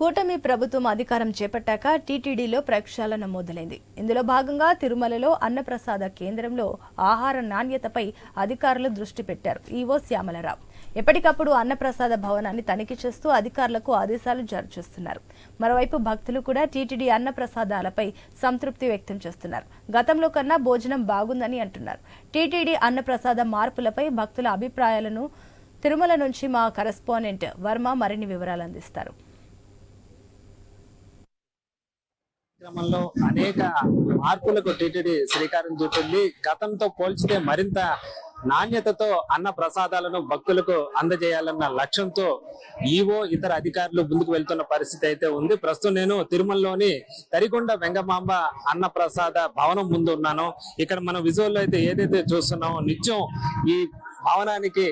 కూటమి ప్రభుత్వం అధికారం చేపట్టాక టీటీడీలో ప్రక్షాళన మొదలైంది ఇందులో భాగంగా తిరుమలలో అన్నప్రసాద కేంద్రంలో ఆహార నాణ్యతపై అధికారులు దృష్టి పెట్టారు. ఈవో శ్యామలరావు. ఎప్పటికప్పుడు అన్నప్రసాద భవనాన్ని తనిఖీ చేస్తూ అధికారులకు ఆదేశాలు జారీ చేస్తున్నారు. మరోవైపు భక్తులు కూడా టీటీడీ అన్నప్రసాదాలపై సంతృప్తి వ్యక్తం చేస్తున్నారు. గతంలో కన్నా భోజనం బాగుందని అంటున్నారు. టీటీడీ అన్నప్రసాద మార్పులపై భక్తుల అభిప్రాయాలను తిరుమల నుంచి మా కరెస్పాండెంట్ వర్మ మరిన్ని వివరాలు అందిస్తారు. క్రమంలో అనేక మార్పులకు టీటీడీ శ్రీకారం చుట్టింది. గతంతో పోల్చితే మరింత నాణ్యతతో అన్న ప్రసాదాలను భక్తులకు అందజేయాలన్న లక్ష్యంతో ఈవో ఇతర అధికారులు ముందుకు వెళ్తున్న పరిస్థితి అయితే ఉంది. ప్రస్తుతం నేను తిరుమలలోని తరికొండ వెంగమాంబ అన్న ప్రసాద భవనం ముందు ఉన్నాను. ఇక్కడ మనం విజువల్లో అయితే ఏదైతే చూస్తున్నామో నిత్యం ఈ భవనానికి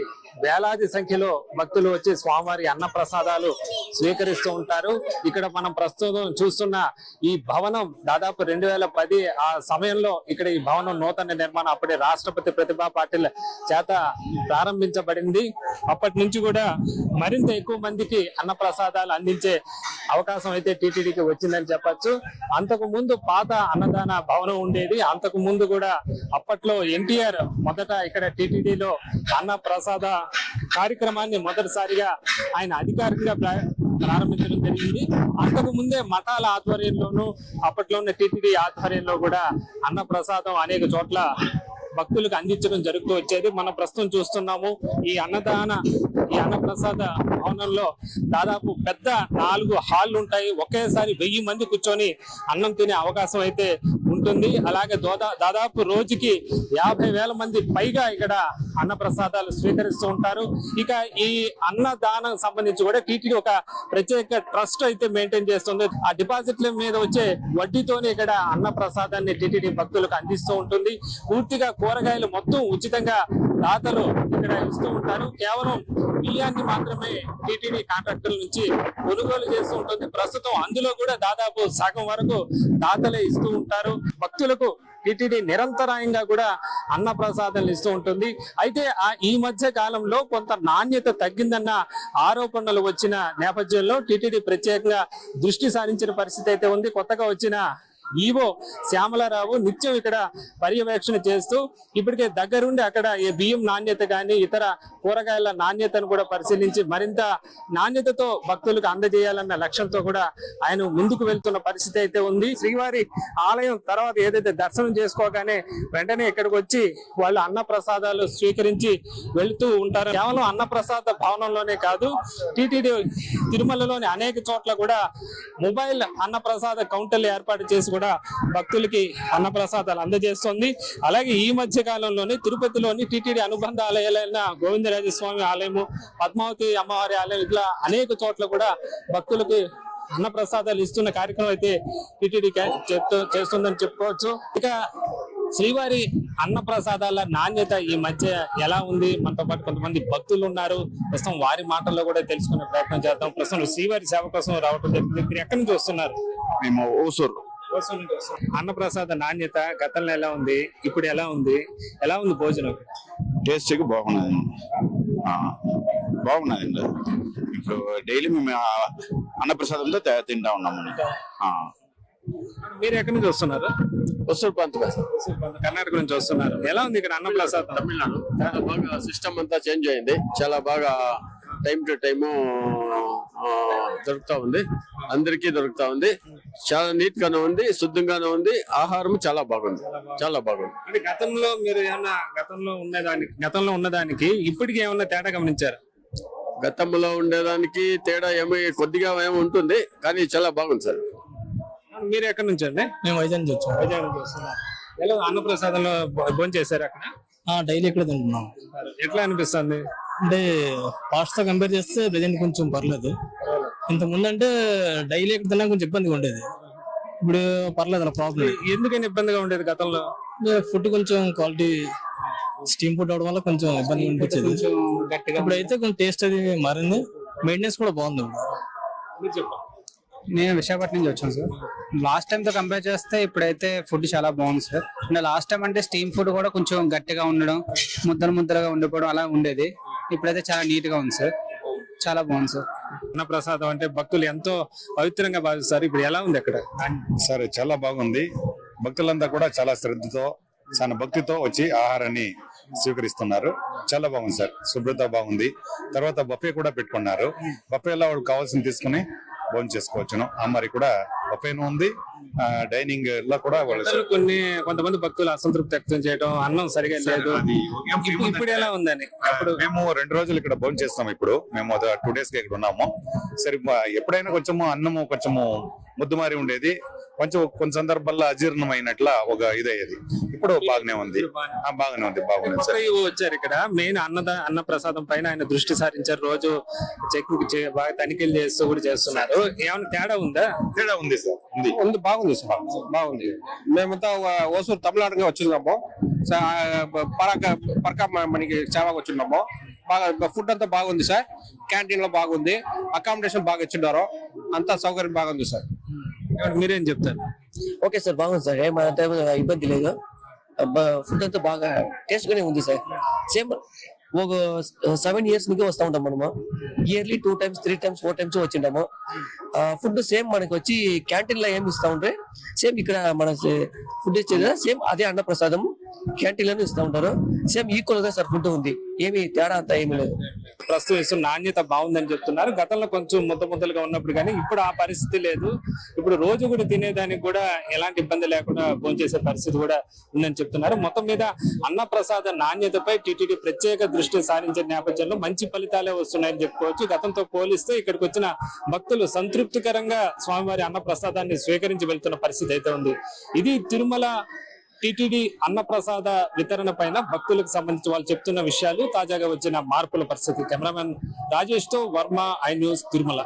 వేలాది సంఖ్యలో భక్తులు వచ్చి స్వామివారి అన్న ప్రసాదాలు స్వీకరిస్తూ ఉంటారు. ఇక్కడ మనం ప్రస్తుతం చూస్తున్న ఈ భవనం దాదాపు రెండు వేల పది ఆ సమయంలో ఇక్కడ ఈ భవనం నూతన నిర్మాణం అప్పటి రాష్ట్రపతి ప్రతిభా పాటిల్ చేత ప్రారంభించబడింది. అప్పటి నుంచి కూడా మరింత ఎక్కువ మందికి అన్న ప్రసాదాలు అందించే అవకాశం అయితే టీటీడీకి వచ్చిందని చెప్పొచ్చు. అంతకు ముందు పాత అన్నదాన భవనం ఉండేది. అంతకు ముందు కూడా అప్పట్లో ఎన్టీఆర్ మొదట ఇక్కడ టీటీడీలో అన్న ప్రసాద కార్యక్రమాన్ని మొదటిసారిగా ఆయన అధికారికంగా ప్రారంభించడం జరిగింది. అంతకు ముందే మఠాల ఆధ్వర్యంలోనూ అప్పట్లో ఉన్న టీటీడీ ఆధ్వర్యంలో కూడా అన్నప్రసాదం అనేక చోట్ల భక్తులకు అందించడం జరుగుతూ వచ్చేది. మనం ప్రస్తుతం చూస్తున్నాము ఈ అన్నదాన ఈ అన్నప్రసాద భవనంలో దాదాపు పెద్ద నాలుగు హాళ్ళు ఉంటాయి. ఒకేసారి వెయ్యి మంది కూర్చొని అన్నం తినే అవకాశం అయితే ఉంటుంది. అలాగే దోదా దాదాపు రోజుకి యాభై వేల మంది పైగా ఇక్కడ అన్న ప్రసాదాలు స్వీకరిస్తూ ఉంటారు. ఇక ఈ అన్నదానం సంబంధించి కూడా టీటీడీ ఒక ప్రత్యేక ట్రస్ట్ అయితే మెయింటైన్ చేస్తుంది. ఆ డిపాజిట్ల మీద వచ్చే వడ్డీతోనే ఇక్కడ అన్న ప్రసాదాన్ని టీటీడీ భక్తులకు అందిస్తూ ఉంటుంది. పూర్తిగా కూరగాయలు మొత్తం ఉచితంగా దాతలు ఇక్కడ ఇస్తూ ఉంటారు. కేవలం బియ్యాన్ని మాత్రమే టీటీడీ కాంట్రాక్టుల నుంచి కొనుగోలు చేస్తూ ఉంటుంది. ప్రస్తుతం అందులో కూడా దాదాపు సగం వరకు దాతలే ఇస్తూ ఉంటారు. భక్తులకు టీటీడీ నిరంతరాయంగా కూడా అన్న ప్రసాదాలు ఇస్తూ ఉంటుంది. అయితే ఆ ఈ మధ్య కాలంలో కొంత నాణ్యత తగ్గిందన్న ఆరోపణలు వచ్చిన నేపథ్యంలో టీటీడీ ప్రత్యేకంగా దృష్టి సారించిన పరిస్థితి అయితే ఉంది. కొత్తగా వచ్చిన ఈవో శ్యామలారావు నిత్యం ఇక్కడ పర్యవేక్షణ చేస్తూ ఇప్పటికే దగ్గరుండి అక్కడ ఈ బియ్యం నాణ్యత కానీ ఇతర కూరగాయల నాణ్యతను కూడా పరిశీలించి మరింత నాణ్యతతో భక్తులకు అందజేయాలన్న లక్ష్యంతో కూడా ఆయన ముందుకు వెళ్తున్న పరిస్థితి అయితే ఉంది. శ్రీవారి ఆలయం తర్వాత ఏదైతే దర్శనం చేసుకోగానే వెంటనే ఇక్కడికి వచ్చి వాళ్ళు అన్న ప్రసాదాలు స్వీకరించి వెళ్తూ ఉంటారు. కేవలం అన్న ప్రసాద భవనంలోనే కాదు టిటిడి తిరుమలలోని అనేక చోట్ల కూడా మొబైల్ అన్న ప్రసాద కౌంటర్లు ఏర్పాటు చేసి కూడా భక్తులకి అన్న ప్రసాదాలు అందజేస్తుంది. అలాగే ఈ మధ్య కాలంలోనే తిరుపతిలోని టీటీడీ అనుబంధ ఆలయాలైన గోవిందరాజ స్వామి ఆలయము పద్మావతి అమ్మవారి ఆలయం ఇట్లా అనేక చోట్ల కూడా భక్తులకి అన్న ప్రసాదాలు ఇస్తున్న కార్యక్రమం అయితే టీటీడీ చేస్తుందని చెప్పుకోవచ్చు. ఇక శ్రీవారి అన్న ప్రసాదాల నాణ్యత ఈ మధ్య ఎలా ఉంది? మనతో పాటు కొంతమంది భక్తులు ఉన్నారు. ప్రస్తుతం వారి మాటల్లో కూడా తెలుసుకునే ప్రయత్నం చేద్దాం. ప్రస్తుతం శ్రీవారి సేవ కోసం రావడం జరిగింది. మీరు ఎక్కడి నుంచి వస్తున్నారు? మేము ఓసూరు అన్నప్రసాద నాణ్యత గతంలో ఎలా ఉంది? ఇప్పుడు ఎలా ఉంది? ఎలా ఉంది భోజనం? టేస్ట్కి బాగున్నది. ఆ, బాగున్నదండి ఇప్పుడు డైలీ మేము అన్నప్రసాదంతో తే- తింటా ఉన్నాము ఆ. మీరు ఎక్కడి నుంచి వస్తున్నారు? వసూరు ప్రాంతం కర్ణాటక నుంచి వస్తున్నారు. ఎలా ఉంది ఇక్కడ అన్నప్రసాదం? తమిళనాడు. చాలా బాగా సిస్టమ్ అంతా చేంజ్ అయింది. చాలా బాగా టైం టు టైం దొరుకుతా ఉంది. అందరికీ దొరుకుతా ఉంది. చాలా నీట్ గానే ఉంది శుద్ధంగానే ఉంది. ఆహారం చాలా బాగుంది. చాలా బాగుంది. అంటే గతంలో మీరు ఏమన్నా గతంలో ఉన్నదానికి గతంలో ఉన్నదానికి ఇప్పటికి ఏమన్నా తేడా గమనించారు? గతంలో ఉండేదానికి తేడా ఏమి కొద్దిగా ఏమి ఉంటుంది కానీ చాలా బాగుంది సార్. మీరు ఎక్కడి నుంచి అండి? మేము వైజాగ్ నుంచి వచ్చాం. వైజాగ్ నుంచి వస్తున్నారు ఎలా అన్నప్రసాదంలో భోజనం చేశారు అక్కడ? డైలీ ఇక్కడ తింటున్నాం. ఎట్లా అనిపిస్తుంది? అంటే పాస్ట్తో కంపేర్ చేస్తే ప్రజెంట్ కొంచెం పర్లేదు. ఇంత ముందు అంటే డైలీ ఇక్కడ తిన్నా కొంచెం ఇబ్బందిగా ఉండేది. ఇప్పుడు పర్లేదు అలా ప్రాబ్లం ఎందుకని ఇబ్బందిగా ఉండేది గతంలో? ఫుడ్ కొంచెం క్వాలిటీ స్టీమ్ ఫుడ్ అవడం వల్ల కొంచెం ఇబ్బంది అనిపించేది. గట్టిగా ఇప్పుడు అయితే కొంచెం టేస్ట్ అది మారింది. మెయింటెనెన్స్ కూడా బాగుంది. నేను విశాఖపట్నం నుంచి వచ్చాను సార్. లాస్ట్ టైం తో కంపేర్ చేస్తే ఇప్పుడైతే ఫుడ్ చాలా బాగుంది సార్. అంటే లాస్ట్ టైం అంటే స్టీమ్ ఫుడ్ కూడా కొంచెం గట్టిగా ఉండడం ముద్దలు ముద్దలుగా ఉండిపోవడం అలా ఉండేది. ఇప్పుడైతే చాలా నీట్గా ఉంది సార్. చాలా బాగుంది సార్. అన్నప్రసాదం అంటే భక్తులు ఎంతో పవిత్రంగా భావిస్తారు. ఇప్పుడు ఎలా ఉంది అక్కడ? సరే చాలా బాగుంది. భక్తులంతా కూడా చాలా శ్రద్ధతో చాలా భక్తితో వచ్చి ఆహారాన్ని స్వీకరిస్తున్నారు. చాలా బాగుంది సార్. శుభ్రత బాగుంది. తర్వాత బఫే కూడా పెట్టుకున్నారు. బఫేలో వాళ్ళు కావాల్సింది తీసుకుని భోజనం చేసుకోవచ్చును. ఆ మరి కూడా బఫేను ఉంది. డైనింగ్లో కూడా వాళ్ళు కొన్ని కొంతమంది భక్తులు అసంతృప్తి వ్యక్తం చేయడం అన్నం సరిగా లేదు. ఇప్పుడు- ఎలా ఉందని అప్పుడు మేము రెండు రోజులు ఇక్కడ భోజనం చేస్తాం ఇప్పుడు. మేము టూ డేస్కి ఇక్కడ ఉన్నాము. సరే ఎప్పుడైనా కొంచెము అన్నము కొంచెము ముద్దుమారి ఉండేది. కొంచెం కొన్ని సందర్భాల్లో అజీర్ణమైనట్ల ఒక ఇదయ్యేది. ఇప్పుడు బాగానే ఉంది. ఆ, బాగానే ఉంది బాగుంది వచ్చారు ఇక్కడ. మెయిన్ అన్నద అన్న ప్రసాదం పైన ఆయన దృష్టి సారించారు. రోజు చెక్ బాగా తనిఖీలు చేస్తూ కూడా చేస్తున్నారు. ఏమైనా తేడా ఉందా? తేడా ఉంది సార్ ఉంది. ఉంది బాగుంది సార్. బాగుంది. మేమంతా ఓసూరు తమిళనాడుగా వచ్చిన్నాము పరాక పరక మనకి సేవకు వచ్చిన్నాము బాగా ఫుడ్ అంతా బాగుంది సార్ క్యాంటీన్లో బాగుంది. అకామిడేషన్ బాగా ఇచ్చిన్నారు అంతా సౌకర్యం బాగుంది సార్ మీరేం చెప్తారు? ఓకే సార్ బాగుంది సార్ ఏమంటే ఇబ్బంది లేదు. ఫుడ్ అంతా బాగా టేస్ట్ గానే ఉంది సార్ సేమ్ ఒక సెవెన్ ఇయర్స్ నుంచి వస్తూ ఉంటాం మనము. Yearly two times three times four times వచ్చింటాము. Food same మనకి వచ్చి క్యాంటీన్లో ఏమి ఇస్తా ఉంటారు సేమ్ ఇక్కడ మన ఫుడ్ ఇచ్చేది సేమ్ అదే అన్న క్యాంటీన్లను ఇస్తూ ఉంటారు. సేమ్ ఈక్వల్గా సార్ ఫుడ్ ఉంది. ఏమి తేడా అంతా ఏమి లేదు. ప్రస్తుతం ఇస్తున్న నాణ్యత బాగుందని చెప్తున్నారు. గతంలో కొంచెం ముద్ద ముద్దలుగా ఉన్నప్పుడు కానీ ఇప్పుడు ఆ పరిస్థితి లేదు. ఇప్పుడు రోజు కూడా తినేదానికి కూడా ఎలాంటి ఇబ్బంది లేకుండా భోంచేసే పరిస్థితి కూడా ఉందని చెప్తున్నారు. మొత్తం మీద అన్న ప్రసాద నాణ్యతపై టీటీడీ ప్రత్యేక దృష్టి సారించిన నేపథ్యంలో మంచి ఫలితాలే వస్తున్నాయని చెప్పుకోవచ్చు. గతంతో పోలిస్తే ఇక్కడికి వచ్చిన భక్తులు సంతృప్తికరంగా స్వామివారి అన్న ప్రసాదాన్ని స్వీకరించి వెళ్తున్న పరిస్థితి అయితే ఉంది. ఇది తిరుమల టిటిడి అన్నప్రసాద వితరణ పైన భక్తులకు సంబంధించి వాళ్ళు చెప్తున్న విషయాలు తాజాగా వచ్చిన మార్పుల పరిస్థితి. కెమెరామెన్ రాజేష్తో వర్మ ఐ న్యూస్ తిరుమల.